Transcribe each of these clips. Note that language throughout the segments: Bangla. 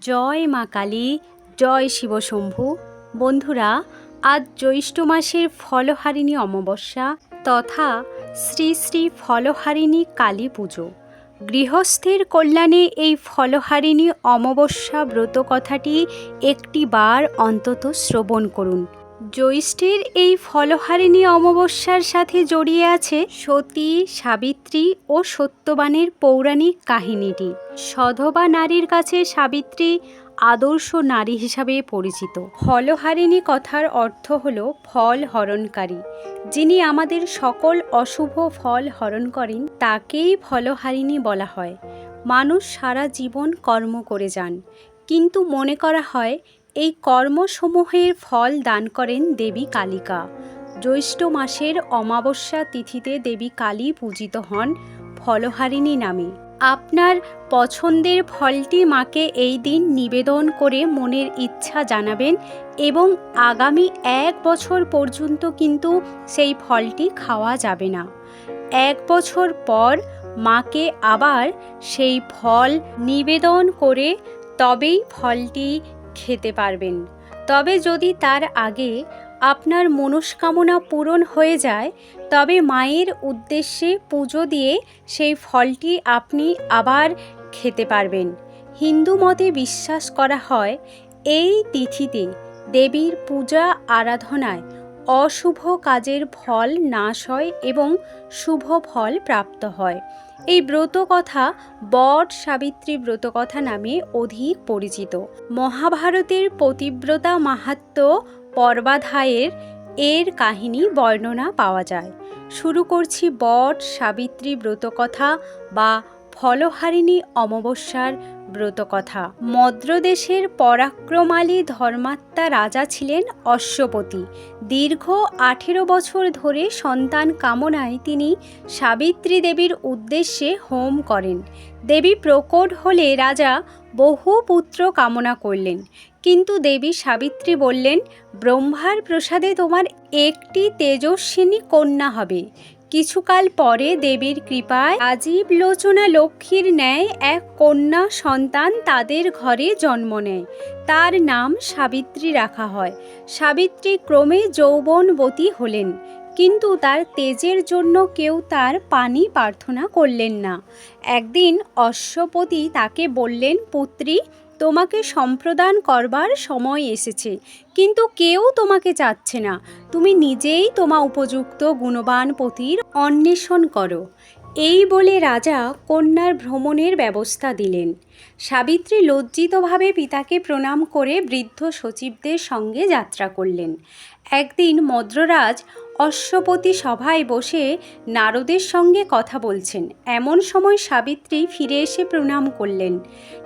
জয় মা কালী, জয় শিবশম্ভু বন্ধুরা, আজ জ্যৈষ্ঠ মাসের ফলহারিণী অমাবস্যা তথা শ্রী শ্রী ফলহারিণী কালী পুজো। গৃহস্থের কল্যাণে এই ফলহারিণী অমাবস্যা ব্রত কথাটি একটি বার অন্তত শ্রবণ করুন। জ্যৈষ্ঠের এই ফলহারিণী অমাবস্যার সাথে জড়িয়ে আছে সতী, সাবিত্রী ও সত্যবানের পৌরাণিক কাহিনীটি। সধবা নারীর কাছে সাবিত্রী আদর্শ নারী হিসাবে পরিচিত। ফলহারিণী কথার অর্থ হল ফল হরণকারী। যিনি আমাদের সকল অশুভ ফল হরণ করেন, তাকেই ফলহারিণী বলা হয়। মানুষ সারা জীবন কর্ম করে যান। কিন্তু মনে করা হয় এই কর্মসমূহের ফল দান করেন দেবী কালিকা। জ্যৈষ্ঠ মাসের অমাবস্যা তিথিতে দেবী কালী পূজিত হন ফলহারিণী নামে। আপনার পছন্দের ফলটি মাকে এই দিন নিবেদন করে মনের ইচ্ছা জানাবেন এবং আগামী এক বছর পর্যন্ত কিন্তু সেই ফলটি খাওয়া যাবে না। এক বছর পর মাকে আবার সেই ফল নিবেদন করে তবেই ফলটি খেতে পারবেন। তবে যদি তার আগে আপনার মনস্কামনা পূরণ হয়ে যায়, তবে মায়ের উদ্দেশ্যে পুজো দিয়ে সেই ফলটি আপনি আবার খেতে পারবেন। হিন্দু মতে বিশ্বাস করা হয়, এই তিথিতে দেবীর পূজা আরাধনায় অশুভ কাজের ফল নাশ হয় এবং শুভ ফল প্রাপ্ত হয়। এই ব্রতকথা বট সাবিত্রী ব্রতকথা নামে অধিক পরিচিত। মহাভারতের পতিব্রতা মাহাত্ম পর্বাধায়ের এর কাহিনী বর্ণনা পাওয়া যায়। শুরু করছি বট সাবিত্রী ব্রতকথা বা ফলহারিণী অমাবস্যার ব্রতকথা মদ্রদেশের পরাক্রমালী ধর্মাত্মা রাজা ছিলেন অশ্বপতি। দীর্ঘ আঠেরো বছর ধরে সন্তান কামনায় তিনি সাবিত্রী দেবীর উদ্দেশ্যে হোম করেন। দেবী প্রকট হলে রাজা বহু পুত্র কামনা করলেন। কিন্তু দেবী সাবিত্রী বললেন, ব্রহ্মার প্রসাদে তোমার একটি তেজস্বিনী কন্যা হবে। কিছুকাল পরে দেবীর কৃপায় আজীব লোচনা লক্ষ্মীর ন্যায় এক কন্যা সন্তান তাদের ঘরে জন্ম নেয়। তার নাম সাবিত্রী রাখা হয়। সাবিত্রী ক্রমে যৌবনবতী হলেন, কিন্তু তার তেজের জন্য কেউ তার পানি প্রার্থনা করলেন না। একদিন অশ্বপতি তাকে বললেন, পুত্রী তোমাকে সম্প্রদান করবার সময় এসেছে, কিন্তু কেউ তোমাকে চাচ্ছে না। তুমি নিজেই তোমা উপযুক্ত গুণবান পতির অন্বেষণ করো। এই বলে রাজা কন্যার ভ্রমণের ব্যবস্থা দিলেন। সাবিত্রী লজ্জিতভাবে পিতাকে প্রণাম করে বৃদ্ধ সচিবদের সঙ্গে যাত্রা করলেন। একদিন মদ্ররাজ অশ্বপতি সভায় বসে নারদের সঙ্গে কথা বলছেন। এমন সময় সাবিত্রী ফিরে এসে প্রণাম করলেন।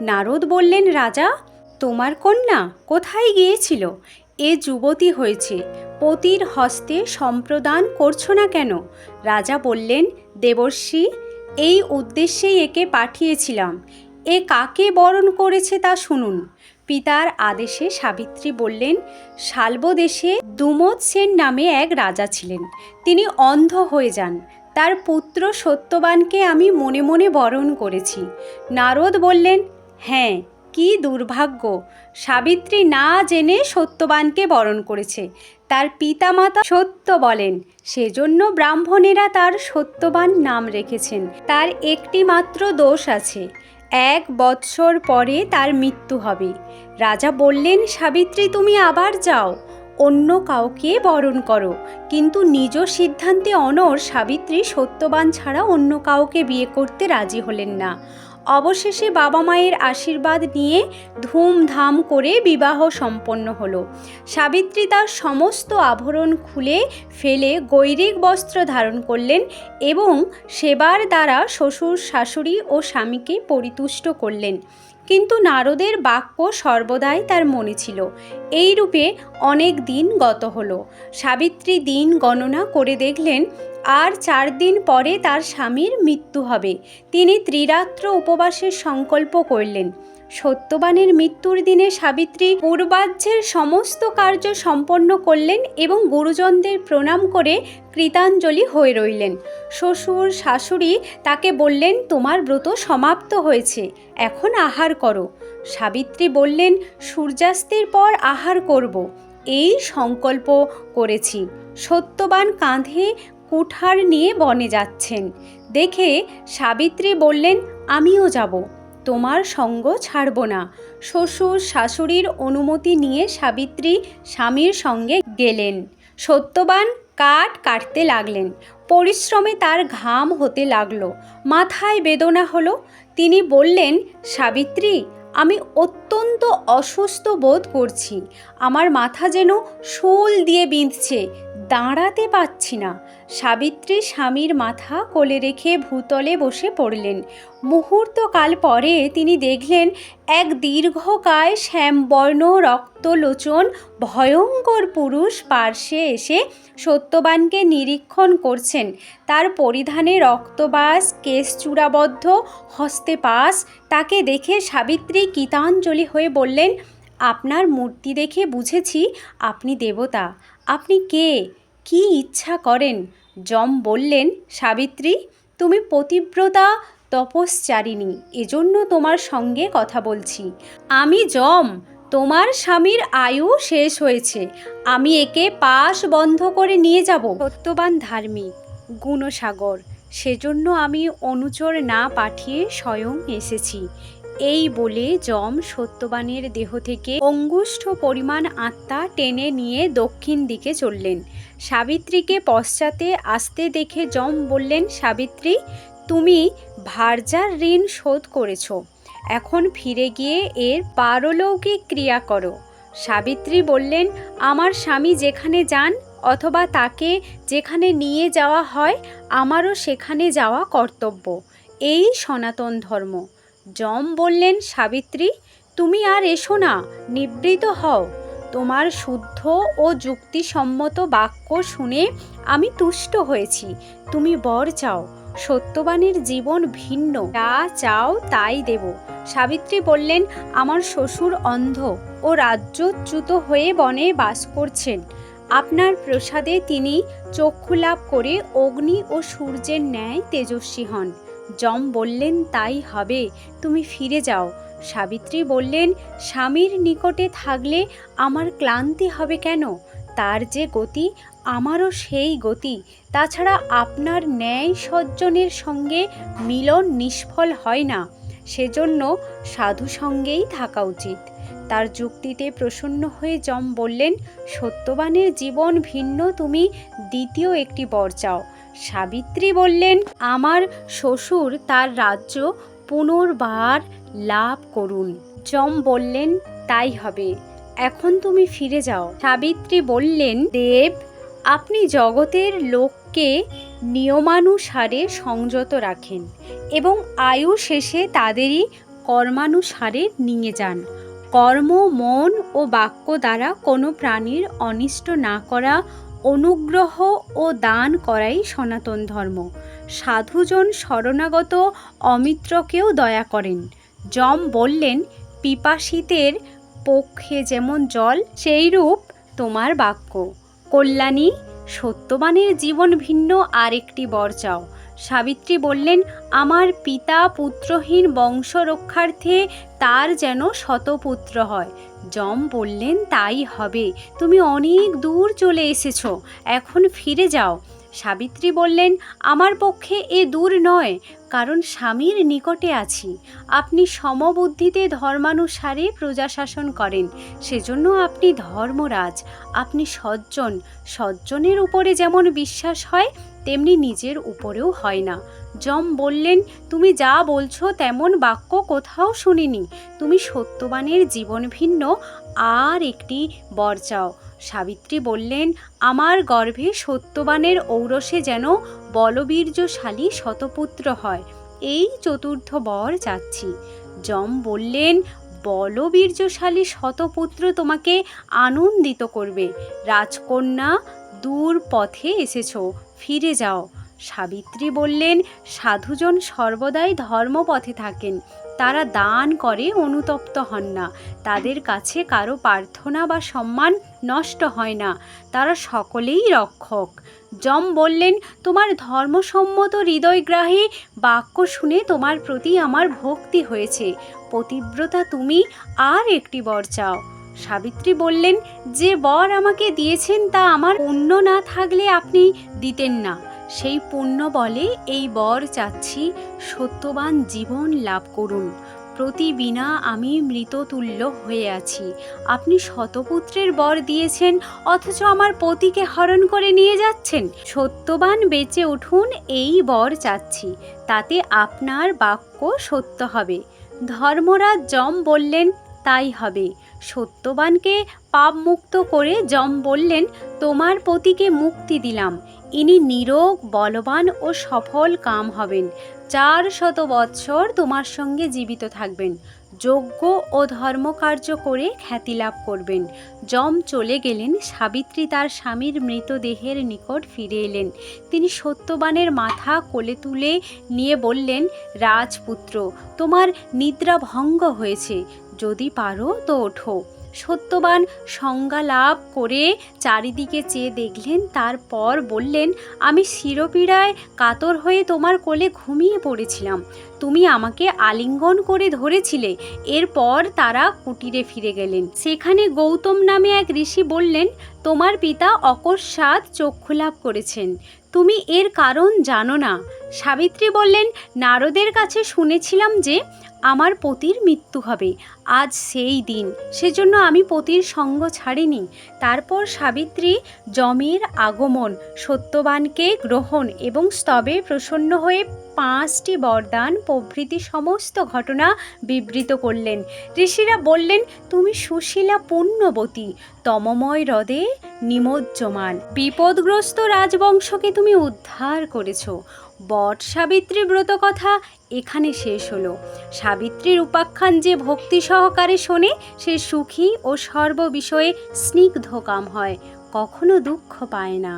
নারদ বললেন, রাজা, তোমার কন্যা কোথায় গিয়েছিল? এ যুবতী হয়েছে। পতির হস্তে সম্প্রদান করছ না কেন? রাজা বললেন, দেবর্ষী, এই উদ্দেশ্যেই একে পাঠিয়েছিলাম। এ কাকে বরণ করেছে তা শুনুন। পিতার আদেশে সাবিত্রী বললেন শাল্বদেশে দুমদ সেন নামে এক রাজা ছিলেন। তিনি অন্ধ হয়ে যান। তার পুত্র সত্যবানকে আমি মনে মনে বরণ করেছি। নারদ বললেন হ্যাঁ কি দুর্ভাগ্য। সাবিত্রী না জেনে সত্যবানকে বরণ করেছে। তার পিতামাতা সত্য বলেন। সেজন্য ব্রাহ্মণেরা তার সত্যবান নাম রেখেছেন। তার একটি মাত্র দোষ আছে। এক বৎসর পরে তার মৃত্যু হবে। রাজা বললেন, সাবিত্রী, তুমি আবার যাও। অন্য কাউকে বরণ করো। কিন্তু নিজ সিদ্ধান্তে অনর সাবিত্রী সত্যবান ছাড়া অন্য কাউকে বিয়ে করতে রাজি হলেন না। অবশেষে বাবা মায়ের আশীর্বাদ নিয়ে ধুমধাম করে বিবাহ সম্পন্ন হলো। সাবিত্রী তার সমস্ত আভরণ খুলে ফেলে গৈরিক বস্ত্র ধারণ করলেন এবং সেবার দ্বারা শ্বশুর, শাশুড়ি ও স্বামীকে পরিতুষ্ট করলেন। কিন্তু নারদের বাক্য সর্বদাই তার মনে ছিল। এই রূপে অনেক দিন গত হলো। সাবিত্রী দিন গণনা করে দেখলেন, আর চার দিন পরে তার স্বামীর মৃত্যু হবে। তিনি ত্রিরাত্র উপবাসের সংকল্প করলেন। সত্যবানের মৃত্যুর দিনে সাবিত্রী পূর্বাহ্যের সমস্ত কার্য সম্পন্ন করলেন এবং গুরুজনদের প্রণাম করে কৃতাঞ্জলি হয়ে রইলেন। শ্বশুর, শাশুড়ি তাকে বললেন, তোমার ব্রত সমাপ্ত হয়েছে, এখন আহার করো। সাবিত্রী বললেন, সূর্যাস্তের পর আহার করব। এই সংকল্প করেছি। সত্যবান কাঁধে কুঠার নিয়ে বনে যাচ্ছেন। দেখে সাবিত্রী বললেন, আমিও যাব। তোমার সঙ্গ ছাড়ব না। শ্বশুর শাশুড়ির অনুমতি নিয়ে সাবিত্রী স্বামীর সঙ্গে গেলেন। সত্যবান কাঠ কাটতে লাগলেন। পরিশ্রমে তার ঘাম হতে লাগল। মাথায় বেদনা হলো। তিনি বললেন, সাবিত্রী, আমি অত্যন্ত অসুস্থ বোধ করছি। আমার মাথা যেন শোল দিয়ে বিঁধছে, দাঁড়াতে পাচ্ছি না। সাবিত্রী স্বামীর মাথা কোলে রেখে ভূতলে বসে পড়লেন। মুহূর্তকাল পরে তিনি দেখলেন, এক দীর্ঘকায় শ্যামবর্ণ রক্তলোচন ভয়ঙ্কর পুরুষ পার্শ্বে এসে সত্যবানকে নিরীক্ষণ করছেন। তার পরিধানে রক্তবাস, কেশ চূড়াবদ্ধ, হস্তে পাস। তাকে দেখে সাবিত্রী কীতাঞ্জলি হয়ে বললেন আপনার মূর্তি দেখে বুঝেছি আপনি দেবতা। আপনি কে? কি ইচ্ছা করেন? যম বললেন, সাবিত্রী, তুমি পতিব্রতা তপশ্চারিণী, এজন্য তোমার সঙ্গে কথা বলছি। আমি যম, তোমার স্বামীর আয়ু শেষ হয়েছে। আমি একে পাশ বন্ধ করে নিয়ে যাব। সত্যবান ধার্মিক, গুণসাগর, সেজন্য আমি অনুচর না পাঠিয়ে স্বয়ং এসেছি। এই বলে যম সত্যবানের দেহ থেকে অঙ্গুষ্ঠ পরিমাণ আত্মা টেনে নিয়ে দক্ষিণ দিকে চললেন। সাবিত্রীকে পশ্চাতে আসতে দেখে যম বললেন, সাবিত্রী, তুমি ভার্যার ঋণ শোধ করেছ। এখন ফিরে গিয়ে এর পারলৌকিক ক্রিয়া করো। সাবিত্রী বললেন, আমার স্বামী যেখানে যান অথবা তাকে যেখানে নিয়ে যাওয়া হয়, আমারও সেখানে যাওয়া কর্তব্য। এই সনাতন ধর্ম। যম বললেন, সাবিত্রী, তুমি আর এসো না, নিবৃত হও। তোমার শুদ্ধ ও যুক্তিসম্মত বাক্য শুনে আমি তুষ্ট হয়েছি। তুমি বর চাও সত্যবানের জীবন ভিন্ন, যা চাও তাই দেব। সাবিত্রী বললেন, আমার শ্বশুর অন্ধ ও রাজ্যচ্যুত হয়ে বনে বাস করছেন। আপনার প্রসাদে তিনি চক্ষু লাভ করে অগ্নি ও সূর্যের ন্যায় তেজস্বী হন। যম বললেন, তাই হবে, তুমি ফিরে যাও। সাবিত্রী বললেন, স্বামীর নিকটে থাকলে আমার ক্লান্তি হবে কেন? তার যে গতি, আমারও সেই গতি। তাছাড়া আপনার ন্যায় সজ্জনের সঙ্গে মিলন নিষ্ফল হয় না। সেজন্য সাধু সঙ্গেই থাকা উচিত। তার যুক্তিতে প্রসন্ন হয়ে যম বললেন, সত্যবানের জীবন ভিন্ন, তুমি দ্বিতীয় একটি বর চাও। সাবিত্রী বললেন, আমার শ্বশুর তার রাজ্য পুনর্বার লাভ করুন। যম বললেন, তাই হবে। এখন তুমি ফিরে যাও। সাবিত্রী বললেন, দেব, আপনি জগতের লোককে নিয়মানুসারে সংযত রাখেন এবং আয়ু শেষে তাদেরই কর্মানুসারে নিয়ে যান। কর্ম, মন ও বাক্য দ্বারা কোনো প্রাণীর অনিষ্ট না করা অনুগ্রহ ও দান করাই সনাতন ধর্ম। সাধুজন শরণাগত অমিত্রকেও দয়া করেন। যম বললেন, পিপাসিতের পক্ষে যেমন জল সেই রূপ তোমার বাক্য। কল্যাণী, সত্যবানের জীবন ভিন্ন আরেকটি বর চাও। সাবিত্রী বললেন, আমার পিতা পুত্রহীন বংশ রক্ষার্থে তার যেন শতপুত্র হয়। যম বললেন, তাই হবে। তুমি অনেক দূর চলে এসেছ। এখন ফিরে যাও। সাবিত্রী বললেন, আমার পক্ষে এ দূর নয়, কারণ স্বামীর নিকটে আছি। আপনি সমবুদ্ধিতে ধর্মানুসারে প্রজা শাসন করেন। সেজন্য আপনি ধর্মরাজ। আপনি সজ্জন। সজ্জনের উপরে যেমন বিশ্বাস হয় তেমনি নিজের উপরেও হয় না। যম বললেন, তুমি যা বলছো তেমন বাক্য কোথাও শুনিনি। তুমি সত্যবানের জীবন ভিন্ন, আর একটি বর চাও। সাবিত্রী বললেন, আমার গর্ভে সত্যবানের ঔরসে যেন বলবীর্যশালী শতপুত্র হয়। এই চতুর্থ বর যাচ্ছি যম বললেন, বলবীর্যশালী শতপুত্র তোমাকে আনন্দিত করবে। রাজকন্যা দূর পথে এসেছ। ফিরে যাও। সাবিত্রী বললেন, সাধুজন সর্বদাই ধর্মপথে থাকেন। তারা দান করে, অনুতপ্ত হন না। তাদের কাছে কারও প্রার্থনা বা সম্মান নষ্ট হয় না। তারা সকলেই রক্ষক। যম বললেন, তোমার ধর্মসম্মত হৃদয়গ্রাহী বাক্য শুনে তোমার প্রতি আমার ভক্তি হয়েছে। পতিব্রতা তুমি আর একটি বর চাও। সাবিত্রী বললেন, যে বর আমাকে দিয়েছেন তা আমার পুণ্য না থাকলে আপনি দিতেন না। সেই পুণ্য বলে এই বর চাচ্ছি, সত্যবান জীবন লাভ করুন। প্রতি বিনা আমি মৃততুল্য হয়ে আছি। আপনি শতপুত্রের বর দিয়েছেন, অথচ আমার পতিকে হরণ করে নিয়ে যাচ্ছেন। সত্যবান বেঁচে উঠুন, এই বর চাচ্ছি। তাতে আপনার বাক্য সত্য হবে। ধর্মরাজ যম বললেন, তাই হবে। সত্যবানকে পাপ মুক্ত করে যম বললেন, তোমার পতিকে মুক্তি দিলাম। ইনি নিরোগ, বলবান ও সফল কাম হবেন। চার শত বৎসর তোমার সঙ্গে জীবিত থাকবেন। যজ্ঞ ও ধর্মকার্য করে খ্যাতি লাভ করবেন। যম চলে গেলেন, সাবিত্রী তার স্বামীর মৃতদেহের নিকট ফিরে এলেন। তিনি সত্যবানের মাথা কোলে তুলে নিয়ে বললেন, রাজপুত্র, তোমার নিদ্রা ভঙ্গ হয়েছে। যদি পারো তো ওঠো। সত্যবান সংজ্ঞা লাভ করে চারিদিকে চেয়ে দেখলেন, তারপর বললেন, আমি শিরপীড়ায় কাতর হয়ে তোমার কোলে ঘুমিয়ে পড়েছিলাম। তুমি আমাকে আলিঙ্গন করে ধরেছিলে। এরপর তারা কুটিরে ফিরে গেলেন। সেখানে গৌতম নামে এক ঋষি বললেন, তোমার পিতা অকস্মাৎ চক্ষু লাভ করেছেন। তুমি এর কারণ জানো না। সাবিত্রী বললেন, নারদের কাছে শুনেছিলাম যে আমার পতির মৃত্যু হবে। আজ সেই দিন। সেজন্য আমি পতির সঙ্গ ছাড়িনি। তারপর সাবিত্রী যমের আগমন, সত্যবানকে গ্রহণ এবং স্তবে প্রসন্ন হয়ে পাঁচটি বরদান প্রভৃতি সমস্ত ঘটনা বিবৃত করলেন। ঋষিরা বললেন, তুমি সুশীলা পুণ্যবতী, তমময় হ্রদে নিমজ্জমান। বিপদগ্রস্ত রাজবংশকে তুমি উদ্ধার করেছ। বট সাবিত্রী ব্রত কথা এখানে শেষ হলো। সাবিত্রীর উপাখ্যান যে ভক্তি সহকারে শোনে, সে সুখী ও সর্ববিষয়ে স্নিগ্ধ কাম হয়, কখনো দুঃখ পায় না।